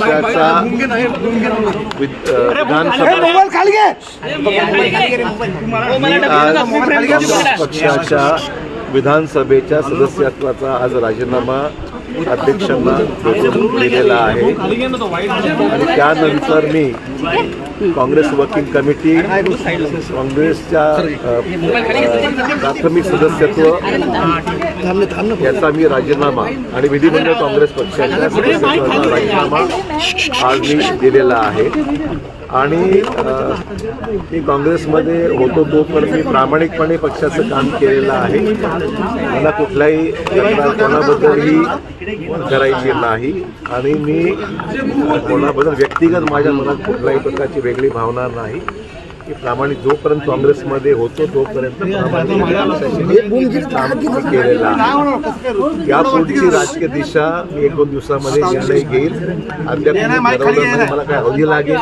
पक्षाचा विधानसभा पक्षाच्या विधानसभेच्या सदस्यत्वाचा आज राजीनामा अध्यक्षांना भेटून दिलेला आहे. आणि त्यानंतर मी काँग्रेस वर्किंग कमिटी काँग्रेसच्या प्राथमिक सदस्यत्व याचा मी राजीनामा आणि विधिमंडळ काँग्रेस पक्षाच्या सदस्यत्वाचा राजीनामा आज मी दिलेला आहे. आणि मी काँग्रेसमध्ये होतो तोपर्यंत मी प्रामाणिकपणे पक्षाचं काम केलेलं आहे. मला कुठल्याही तक्रार कोणाबद्दलही करायची नाही. आणि मी कोणाबद्दल व्यक्तिगत माझ्या मनात कुठल्याही प्रकारची वेगळी भावना नाही. की प्रामाणिक जोपर्यंत काँग्रेसमध्ये होतो तोपर्यंत केलेलं आहे. या पुढची राजकीय दिशा मी एक दोन दिवसामध्ये निर्णय घेईल. अद्याप मला काय अवधी लागेल.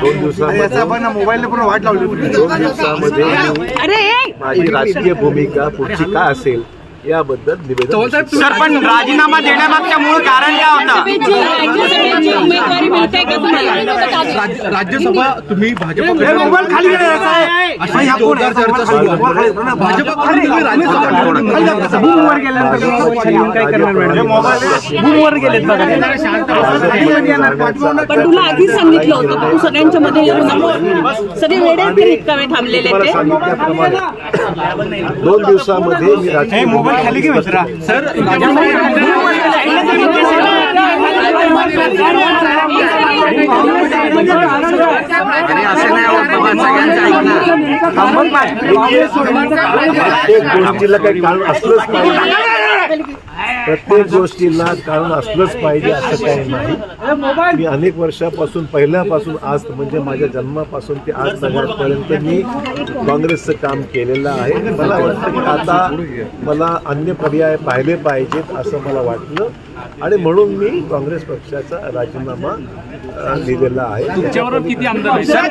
दोन दिवसामध्ये मोबाईल पण वाट लावली दोन दिवसामध्ये माझी राजकीय भूमिका पुढची काय असेल याबद्दल निवेदन सर पण राजीनामा देण्यामागच्या मूळ कारण काय होतं? राज्यसभा तुम्ही भाजप मोबाईल खाली अशी जोरदार चर्चा सुरू आहे. भाजपकडून तुम्ही राज्यसभा बूमवर गेल्यानंतर काय करणार मॅडम? बूमवर गेलेत पण तुला आधीच सांगितलं होतं की तू सगळ्यांच्या मध्ये येऊ नको सगळे वेळे थांबलेले ते. दोन दिवसामध्ये मोबाईल खाली घे मित्रा सर आणि असं नाही होत बाबा सगळ्यांचं प्रत्येक गोष्टीला काही कारण असलंच पाहिजे प्रत्येक गोष्टीला कारण असलंच पाहिजे असं काही नाही. मी अनेक वर्षापासून पहिल्यापासून आज म्हणजे माझ्या जन्मापासून ते आज पर्यंत मी काँग्रेसचं काम केलेलं आहे. मला वाटतं की आता मला अन्य पर्याय पाहिले पाहिजेत असं मला वाटलं. आणि म्हणून मी काँग्रेस पक्षाचा राजीनामा दिलेला आहे. किती आमदार सर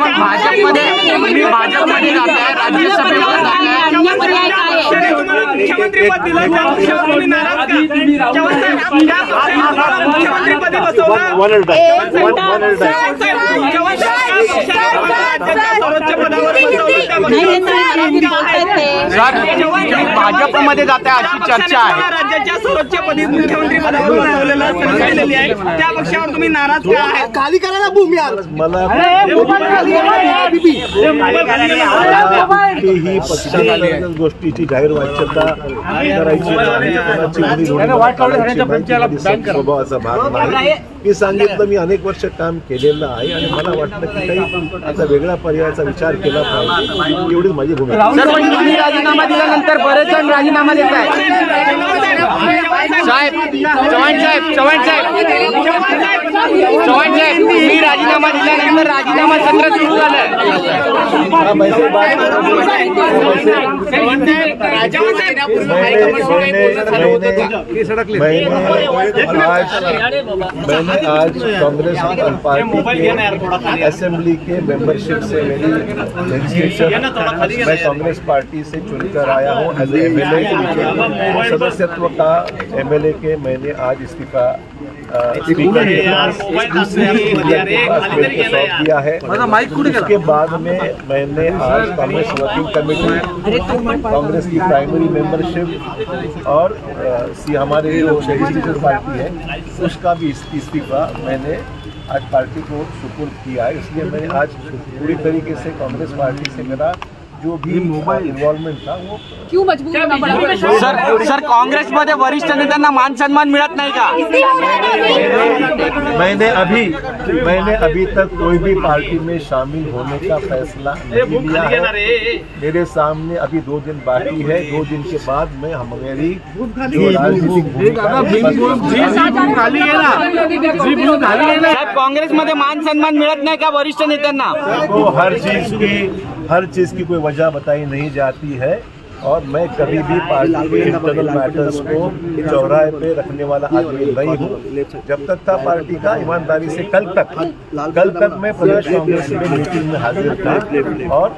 भाजपमध्ये तुम्ही भाजपमध्ये काय आहे अशी चर्चा आहे. राज्याच्या सर्वोच्च पदी मुख्यमंत्री पदावर बसवलेलं संधी आहे. त्या पक्षावर तुम्ही नाराज का आहे खाली करा ना भूमी मला ही गोष्टीची जाहीर वाच्यता करायची स्वभावाचा भाग नाही. मी सांगितलं मी अनेक वर्ष काम केलेलं आहे आणि मला वाटलं की काही आता वेगळ्या पर्यायाचा विचार केला पाहिजे. एवढीच माझी भूमिका. राजीनामा दिल्यानंतर बरेच जण राजीनामा देत आहेत. साहेब चव्हाण साहेब चव्हाण साहेब. चव्हाण साहेब तुम्ही राजीनामा मैंने आज कांग्रेस असेंबली के मेंबरशिप से मेरी रजिस्ट्रेशन मैं कांग्रेस पार्टी से चुनकर आया हूँ। एज एम सदस्यत्व का एम एल ए के मैंने आज इस्तीफा स्पीकर के पास स्पीकर के पास मेरे को सौंप दिया है। उसके बाद में मैंने आज कांग्रेस वर्किंग कमेटी कांग्रेस की प्राइमरी मेंबरशिप और सी हमारे जो रजिस्ट्रेशन पार्टी है उसका भी इस्तीफा मैंने आज पार्टी को सुपुर्द किया है। इसलिए मैं आज पूरी तरीके से कांग्रेस पार्टी से मेरा जो भी इन्वॉल्वमेंट था वो क्यों मजबूर होना पड़ा? सर सर काँग्रेसमध्ये वरिष्ठ नेत्यांना मान सन्मान मिळत नाही का? मैंने अभी मैंने अभी तक कोई भी पार्टी में शामिल होने का फैसला नहीं लिया है मेरे सामने अभी दो दिन बाकी है। दो दिन के बाद मैं राजनीतिक भूमिका काँग्रेसमध्ये मान सन्मान मिळत नाही का वरिष्ठ नेत्यांना? को हर चीज़ की हर चीज़ की कोई वजह बताई नहीं जाती है और मैं कभी भी पार्टी के इंटरनल मैटर्स को चौराहे पे रखने वाला आदमी नहीं हूँ। जब तक था पार्टी का, ईमानदारी से कल तक कल तक मैं प्रदेश कांग्रेस में मीटिंग में हाजिर था और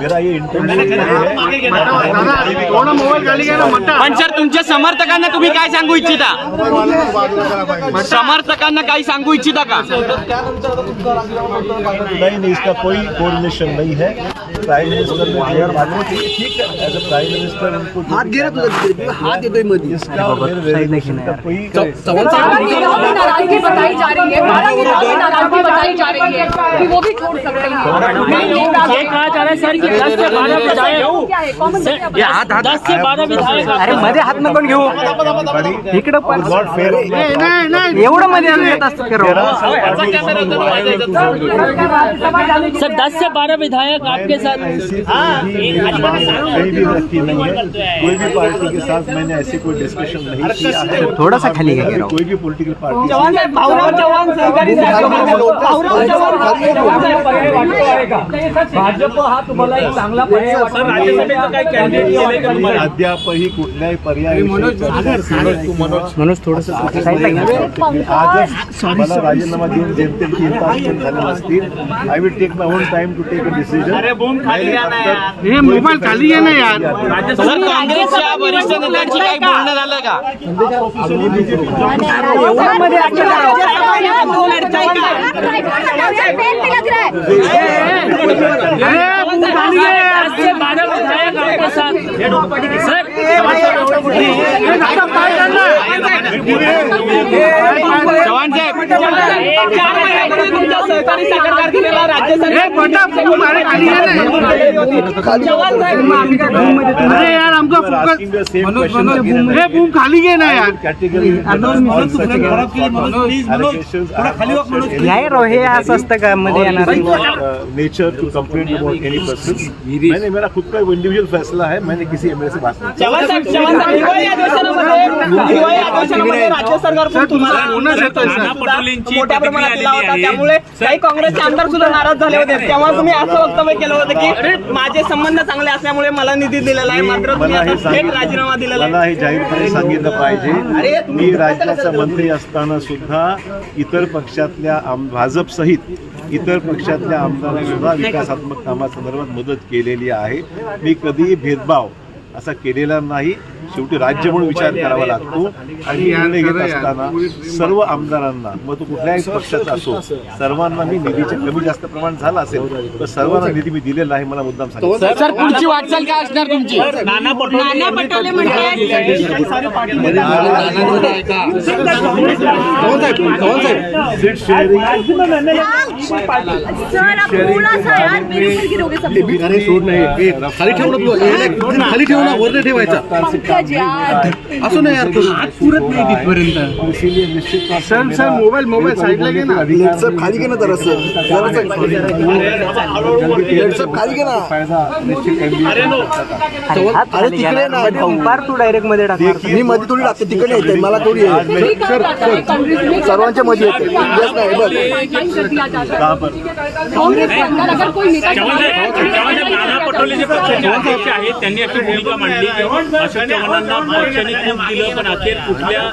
मेरा ये है। पण सर तुमच्या समर्थकांना तुम्ही काय सांगू इच्छिता? समर्थकांना काही सांगू इच्छिता का? नहीं नहीं इसका कोई कोऑर्डिनेशन नहीं है। प्राइम मिनिस्टर ने जो बात की ठीक है एज अ प्राइम मिनिस्टर उनको हाथ गिरा तुझा हाथ येतोय मध्ये इसका और मेरे रिलेशन का कोई नाराज़गी बताई जा रही है बारह विधाओं में नाराज़गी बताई जा रही है कि वो भी छोड़ सकते हैं। ये कहा जा रहा है सर कि दस से बारह विधायक क्या है? कॉमन सेंस क्या बताइए? दस से बारह विधायक अरे मध्ये हात नको घेऊ इकडं पण फेयर एवढं मध्ये आम्ही येत असतं का राव? सर दस से बारह विधायक आपके साथ ऐसी कोई भी कहीं नहीं है। कोई भी पार्टी के साथ मैंने ऐसी कोई डिस्कशन नहीं किया है। थोड़ा सा खाली कोई भी पॉलिटिकल पार्टी भाजप हा तुम्हाला एक चांगला पर्याय अद्यापही कुठल्याही पर्याय मनोज थोडस साईडला मला राजीनामा देऊन जेमतेम तीन तास झाले नसतील I will take my own time to take a decision अरे बूम खाली हे मोबाईल खाली आहे ना यार। सर काँग्रेसच्या वरिष्ठ नेत्यांची काही बोलणं झालं का? दस से बारह विधायक आपके साथ चव्हाण साहेब चार महिन्यापूर्वी तुमच्या सहकारी साखर कारखान्याला राज्य हे। बटा फुल अरे खाली आहे ना जवान साहेब अरे यार आमचा फोकस मनोज मनोज हे बूम खाली घे ना यार. नाही राव हे असं असतं का मध्ये येणार? Nature to complain about any person मैंने मेरा खुद का इंडिविजुअल फैसला है मैंने किसी एमएलए से बात राज्य सरकार मोठ्या प्रमाणात त्यामुळे काही काँग्रेसचे आमदार सुद्धा नाराज झाले होते. तेव्हा तुम्ही असं वक्तव्य केलं होतं की माझे संबंध चांगले असल्यामुळे मला निधी दिलेला आहे. मात्र तुम्ही मला आता हे थेट राजीनामा दिलेला आहे. मला हे जाहीरपणे सांगितलं पाहिजे. मी राज्याचा मंत्री असताना सुद्धा इतर पक्षातल्या आम भाजप सहित इतर पक्षातल्या आमदारांना सुद्धा विकासात्मक कामासंदर्भात मदत केलेली आहे. मी कधीही भेदभाव असा केलेला नाही शेवटी राज्य म्हणून विचार करावा लागतो आणि निर्णय घेत असताना सर्व आमदारांना मग तो कुठल्याही पक्षाचा असो सर्वांना मी निधीचे कमी जास्त प्रमाण झालं असेल तर सर्वांना निधी मी दिलेला आहे मला मुद्दाम सांगितलं सर पुढची वाटचाल काय असणार तुमची नाना पटोले म्हणतात सीट शेअरिंग सर आप थोड़ा सा यार मेरे ऊपर गिरोगे सब लोग। खाली ठेव ना तू खाली ठेव ना वर नाही ठेवायचा असं नाही यार हात पुरत नाही तिथपर्यंत तौर सर सर मोबाईल मोबाईल साईडला घे ना सब खाली घे ना जरा सब खाली घे ना फायदा निश्चित अरे तिकडे ना पार तू डायरेक्टमध्ये टाकणार मी मध्ये थोडी टाकते तिकडे येते मला थोडी है सर्वांच्या मध्ये येते. नाही, है नाना पटोले जे पक्षाचे आहेत त्यांनी अशी भूमिका मांडली की अशोक चव्हाणांना पक्षाने खूप दिलं पण अखेर कुठल्या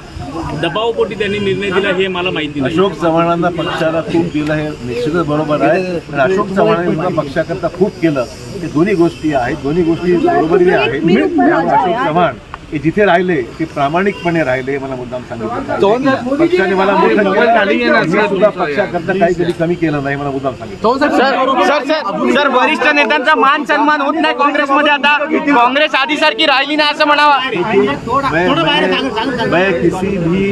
दबावपोटी त्यांनी निर्णय दिला हे मला माहिती नाही. अशोक चव्हाणांना पक्षाला खूप दिलं हे निश्चितच बरोबर आहे. पण अशोक चव्हाणांनी सुद्धा पक्षाकरता खूप केलं. हे दोन्ही गोष्टी आहेत दोन्ही गोष्टी बरोबरीने आहेत. अशोक चव्हाण जिथे राहिले ते प्रामाणिकपणे राहिले मला मुद्दाम सांगितलं पक्षाने मला मोठं केलं मी सुद्धा पक्षाकरता काही कधी कमी केलं नाही मला मुद्दाम सांगितलं. सर सर सर सर वरिष्ठ नेत्यांचा मान सन्मान होत नाही काँग्रेसमध्ये आता. काँग्रेस आधीसारखी राहिली ना असं म्हणावा. किसी भी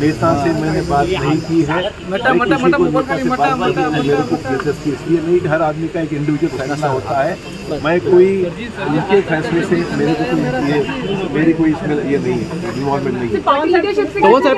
नेता से मैंने बात नहीं की है। को नेता की है, मेरे को दिलचस्पी इसलिए नहीं हर आदमी का एक इंडिविजुअल फैसला होता है। मैं कोई उनके फैसले से मेरे को कोई ये मेरी कोई इसमें ये नहीं है इन्वॉल्वमेंट नहीं है। पवन साहेब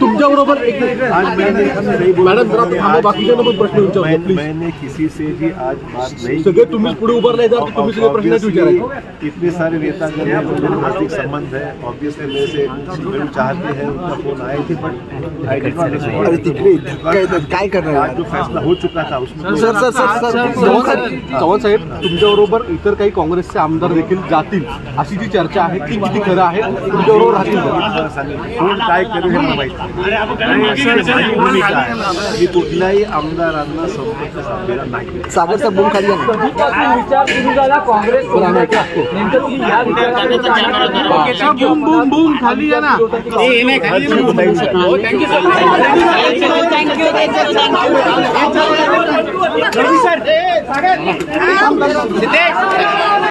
तुमच्या बरोबर एक आज मैंने नहीं मॅडम जरा थांबा, बाकीच्यांना पण प्रश्न विचारतो, मैंने किसी से भी आज बात नहीं सगळे तुम्हीच पुढे उभारले जात तुम्ही सगळे प्रश्नच विचारायचे इतने सारे नेतागण हैं उनके संबंध है। ऑब्वियसली मेरे से मेरे चाहते हैं उनका फ़ोन अरे तिकडे काय करणार sir sir sir sir Chavan साहेब साहेब तुमच्याबरोबर इतर काही काँग्रेसचे आमदार देखील जातील अशी जी चर्चा आहे ती किती खरं आहे तुमच्याबरोबर राहतील काय करेल हे मला माहिती कुठल्याही आमदारांना संपर्क साधलेला नाही साबर साहेब बोल खाली विचार सुरू झाला काँग्रेस नेमकं तुम्ही या विचारात बूम बूम बूम खाली या ना थँक्यू थँक्यू